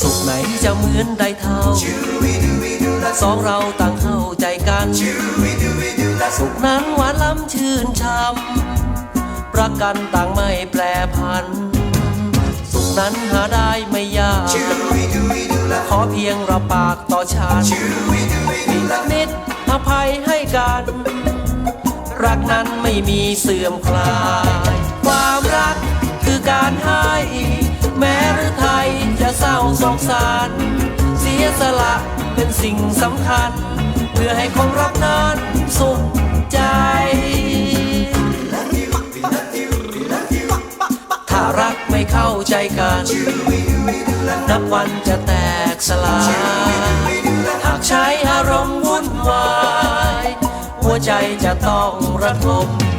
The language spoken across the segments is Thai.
สุขไหนจะเหมือนได้เท่า สองเราต่างเข้าใจกัน สุขนั้นหวานล้ำชื่นช่ำ ระกันต่างไม่แปรพัน สุขนั้นหาได้ไม่ยาก ขอเพียงเราปากต่อฉันมีสักนิดอภัยให้กัน รักนั้นไม่มีเสื่อมคลาย ความรักคือการให้แม้หรือไทยจะเศร้าโศกสาร เสียสละเป็นสิ่งสำคัญ เพื่อให้คนรักนั้นสุข ใจกัน นับวันจะแตกสลาย หากใช้อารมณ์วุ่นวาย หัวใจจะต้องระทมความ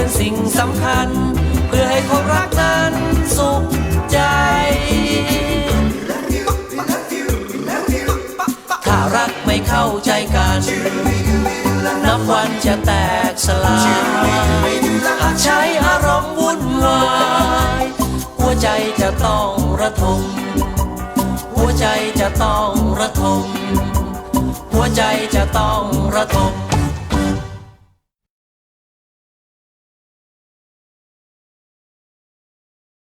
เป็นสิ่งสำคัญ เพื่อให้คนรักนั้นสุขใจ ถ้ารักไม่เข้าใจกัน นับวันจะแตกสลายหากใช้อารมณ์วุ่นวาย หัวใจจะต้องระทม หัวใจจะต้องระทม หัวใจจะต้องระทม